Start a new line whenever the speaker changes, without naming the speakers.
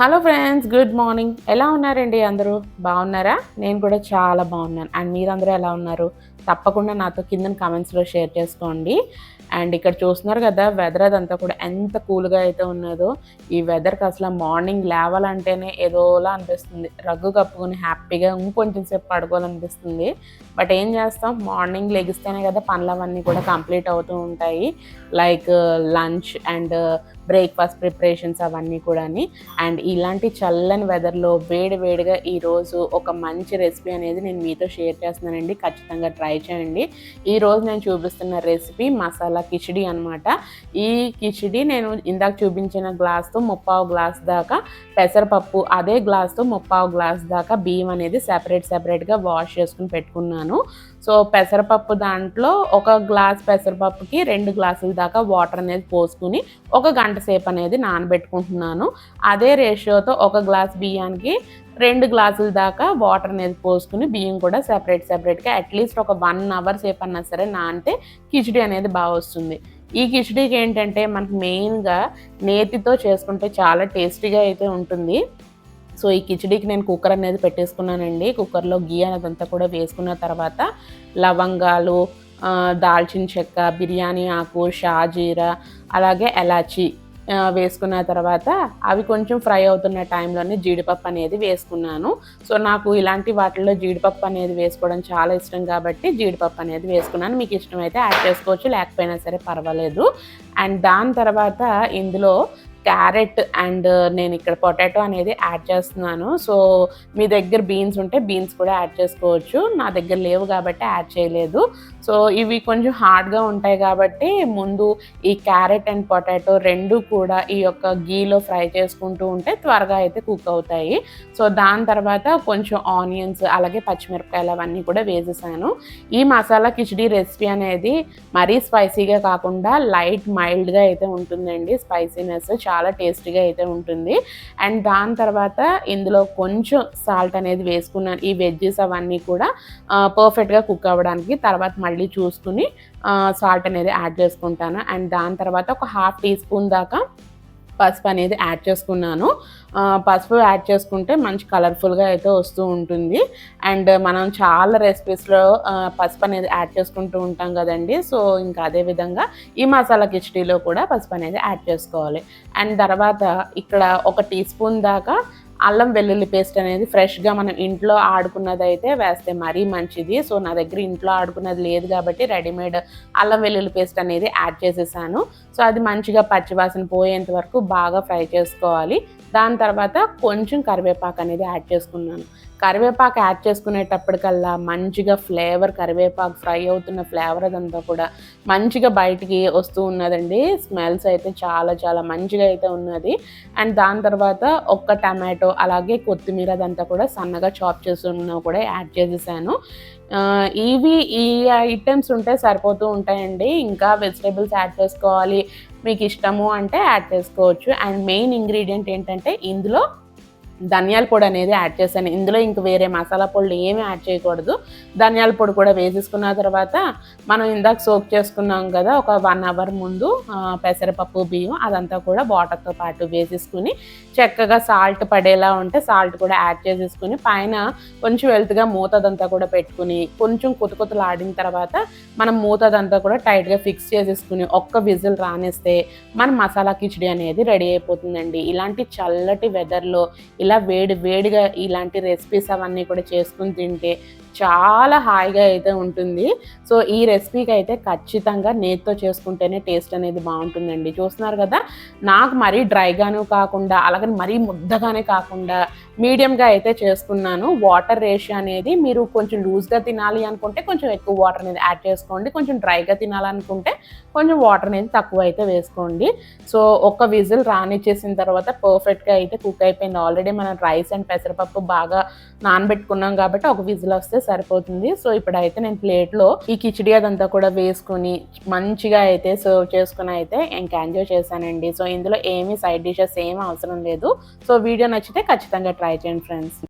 Hello friends good morning ఎలా ఉన్నారండి అందరూ? బాగున్నారా? నేను కూడా చాలా బాగున్నాను. అండ్ మీరందరూ ఎలా ఉన్నారు? తప్పకుండా నాతో కింద కామెంట్స్లో షేర్ చేసుకోండి. అండ్ ఇక్కడ చూస్తున్నారు కదా వెదర్ అదంతా కూడా ఎంత కూల్గా అయితే ఉన్నదో. ఈ వెదర్కి అసలు మార్నింగ్ లేవాలంటేనే ఏదోలా అనిపిస్తుంది. రగ్గు కప్పుకొని హ్యాపీగా ఇంకొంచెం సేపు పడుకోవాలనిపిస్తుంది. బట్ ఏం చేస్తాం? మార్నింగ్ లెగిస్తేనే కదా పనులు అవన్నీ కూడా కంప్లీట్ అవుతూ ఉంటాయి. Like lunch and breakfast preparations అవన్నీ కూడా అండ్ ఇలాంటి చల్లని వెదర్లో వేడి వేడిగా ఈరోజు ఒక మంచి రెసిపీ అనేది నేను మీతో షేర్ చేస్తున్నానండి. ఖచ్చితంగా ట్రై చేయండి. ఈరోజు నేను చూపిస్తున్న రెసిపీ మసాలా కిచిడి అనమాట ఈ కిచిడి నేను ఇందాక చూపించిన గ్లాస్తో ముప్పావు గ్లాస్ దాకా పెసరపప్పు అదే గ్లాస్తో ముప్పావు గ్లాస్ దాకా బియ్యం అనేది సెపరేట్ సెపరేట్గా వాష్ చేసుకుని పెట్టుకున్నాను. సో పెసరపప్పు దాంట్లో ఒక గ్లాస్ పెసరపప్పుకి రెండు గ్లాసుల దాకా వాటర్ అనేది పోసుకుని ఒక గంట సేపు అనేది నానబెట్టుకుంటున్నాను. అదే రేషియోతో ఒక గ్లాస్ బియ్యానికి రెండు గ్లాసుల దాకా వాటర్ అనేది పోసుకుని బియ్యం కూడా సెపరేట్ సెపరేట్గా అట్లీస్ట్ ఒక వన్ అవర్ సేపు అన్నా సరే నానితే కిచిడి అనేది బాగా వస్తుంది. ఈ కిచిడీకి ఏంటంటే మనకు మెయిన్గా నేతితో చేసుకుంటే చాలా టేస్టీగా అయితే ఉంటుంది. సో ఈ కిచడీకి నేను కుక్కర్ అనేది పెట్టేసుకున్నానండి. కుక్కర్లో గీ అంతా కూడా వేసుకున్న తర్వాత లవంగాలు దాల్చిన చెక్క బిర్యానీ ఆకు షాజీరా అలాగే ఎలాచీ వేసుకున్న తర్వాత అవి కొంచెం ఫ్రై అవుతున్న టైంలోనే జీడిపప్పు అనేది వేసుకున్నాను. సో నాకు ఇలాంటి వాటిల్లో జీడిపప్పు అనేది వేసుకోవడం చాలా ఇష్టం కాబట్టి జీడిపప్పు అనేది వేసుకున్నాను. మీకు ఇష్టమైతే యాడ్ చేసుకోవచ్చు లేకపోయినా సరే పర్వాలేదు. అండ్ దాని తర్వాత ఇందులో క్యారెట్ అండ్ నేను ఇక్కడ పొటాటో అనేది యాడ్ చేస్తున్నాను. సో మీ దగ్గర బీన్స్ ఉంటే బీన్స్ కూడా యాడ్ చేసుకోవచ్చు. నా దగ్గర లేవు కాబట్టి యాడ్ చేయలేదు. సో ఇవి కొంచెం హార్డ్గా ఉంటాయి కాబట్టి ముందు ఈ క్యారెట్ అండ్ పొటాటో రెండు కూడా ఈ యొక్క గీలో ఫ్రై చేసుకుంటూ ఉంటే త్వరగా అయితే కుక్ అవుతాయి. సో దాని తర్వాత కొంచెం ఆనియన్స్ అలాగే పచ్చిమిరపకాయలు అవన్నీ కూడా వేసేసాను. ఈ మసాలా కిచడీ రెసిపీ అనేది మరీ స్పైసీగా కాకుండా లైట్ మైల్డ్గా అయితే ఉంటుందండి. స్పైసీనెస్ చాలా చాలా టేస్టీగా అయితే ఉంటుంది. అండ్ దాని తర్వాత ఇందులో కొంచెం సాల్ట్ అనేది వేసుకున్నాను. ఈ వెజ్జెస్ అవన్నీ కూడా పర్ఫెక్ట్గా కుక్ అవ్వడానికి. తర్వాత మళ్ళీ చూసుకుని సాల్ట్ అనేది యాడ్ చేసుకుంటాను. అండ్ దాని తర్వాత ఒక హాఫ్ టీ స్పూన్ దాకా పసుపు అనేది యాడ్ చేసుకున్నాను. పసుపు యాడ్ చేసుకుంటే మంచి కలర్ఫుల్గా అయితే వస్తూ ఉంటుంది. అండ్ మనం చాలా రెసిపీస్లో పసుపు అనేది యాడ్ చేసుకుంటూ ఉంటాం కదండి. సో ఇంకా అదే విధంగా ఈ మసాలా కిచడీలో కూడా పసుపు అనేది యాడ్ చేసుకోవాలి. అండ్ తర్వాత ఇక్కడ ఒక టీ స్పూన్ దాకా అల్లం వెల్లుల్లి పేస్ట్ అనేది ఫ్రెష్గా మనం ఇంట్లో ఆడుకున్నది అయితే వేస్తే మరీ మంచిది. సో నా దగ్గర ఇంట్లో ఆడుకున్నది లేదు కాబట్టి రెడీమేడ్ అల్లం వెల్లుల్లి పేస్ట్ అనేది యాడ్ చేసేసాను. సో అది మంచిగా పచ్చివాసన పోయేంత వరకు బాగా ఫ్రై చేసుకోవాలి. దాని తర్వాత కొంచెం కరివేపాకు అనేది యాడ్ చేసుకున్నాను. కరివేపాకు యాడ్ చేసుకునేటప్పటికల్లా మంచిగా ఫ్లేవర్ కరివేపాకు ఫ్రై అవుతున్న ఫ్లేవర్ అదంతా కూడా మంచిగా బయటికి వస్తూ ఉన్నదండి. స్మెల్స్ అయితే చాలా చాలా మంచిగా అయితే ఉన్నది. అండ్ దాని తర్వాత ఒక్క టమాటో అలాగే కొత్తిమీర అదంతా కూడా సన్నగా చాప్ చేసుకున్న కూడా యాడ్ చేసేసాను. ఇవి ఈ ఐటమ్స్ ఉంటే సరిపోతూ ఉంటాయండి. ఇంకా వెజిటేబుల్స్ యాడ్ చేసుకోవాలి. మీకు ఇష్టము అంటే యాడ్ చేసుకోవచ్చు. అండ్ మెయిన్ ఇంగ్రీడియంట్ ఏంటంటే ఇందులో ధనియాల పొడి అనేది యాడ్ చేశాను. ఇందులో ఇంక వేరే మసాలా పొడులు ఏమీ యాడ్ చేయకూడదు. ధనియాల పొడి కూడా వేసేసుకున్న తర్వాత మనం ఇందాక సోక్ చేసుకున్నాం కదా ఒక వన్ అవర్ ముందు పెసరపప్పు బియ్యం అదంతా కూడా వాటర్తో పాటు వేసేసుకుని చక్కగా సాల్ట్ పడేలా ఉంటే సాల్ట్ కూడా యాడ్ చేసేసుకుని పైన కొంచెం వెల్త్గా మూతదంతా కూడా పెట్టుకుని కొంచెం కుతుకుతలు ఆడిన తర్వాత మనం మూతదంతా కూడా టైట్గా ఫిక్స్ చేసేసుకుని ఒక్క విజిల్ రానిస్తే మన మసాలా కిచడీ అనేది రెడీ అయిపోతుందండి. ఇలాంటి చల్లటి వెదర్లో ఇలా వేడి వేడిగా ఇలాంటి రెసిపీస్ అవన్నీ కూడా చేసుకుని తింటే చాలా హాయిగా అయితే ఉంటుంది. సో ఈ రెసిపీకి అయితే ఖచ్చితంగా నేతితో చేసుకుంటేనే టేస్ట్ అనేది బాగుంటుందండి. చూస్తున్నారు కదా? నాకు మరీ డ్రైగాను కాకుండా అలాగే మరీ ముద్దగానే కాకుండా మీడియంగా అయితే చేసుకున్నాను. వాటర్ రేషియో అనేది మీరు కొంచెం లూజ్గా తినాలి అనుకుంటే కొంచెం ఎక్కువ వాటర్ అనేది యాడ్ చేసుకోండి. కొంచెం డ్రైగా తినాలనుకుంటే కొంచెం వాటర్ అనేది తక్కువ అయితే వేసుకోండి. సో ఒక విజిల్ రానిచ్చేసిన తర్వాత పర్ఫెక్ట్గా అయితే కుక్ అయిపోయింది. ఆల్రెడీ మనం రైస్ అండ్ పెసరపప్పు బాగా నానబెట్టుకున్నాం కాబట్టి ఒక విజిల్ వస్తే సరిపోతుంది. సో ఇప్పుడైతే నేను ప్లేట్లో ఈ కిచిడి అదంతా కూడా వేసుకుని మంచిగా అయితే సర్వ్ చేసుకుని అయితే ఇంకా ఎంజాయ్ చేశానండి. సో ఇందులో ఏమీ సైడ్ డిషెస్ ఏమీ అవసరం లేదు. సో వీడియో నచ్చితే ఖచ్చితంగా ట్రై చేయండి ఫ్రెండ్స్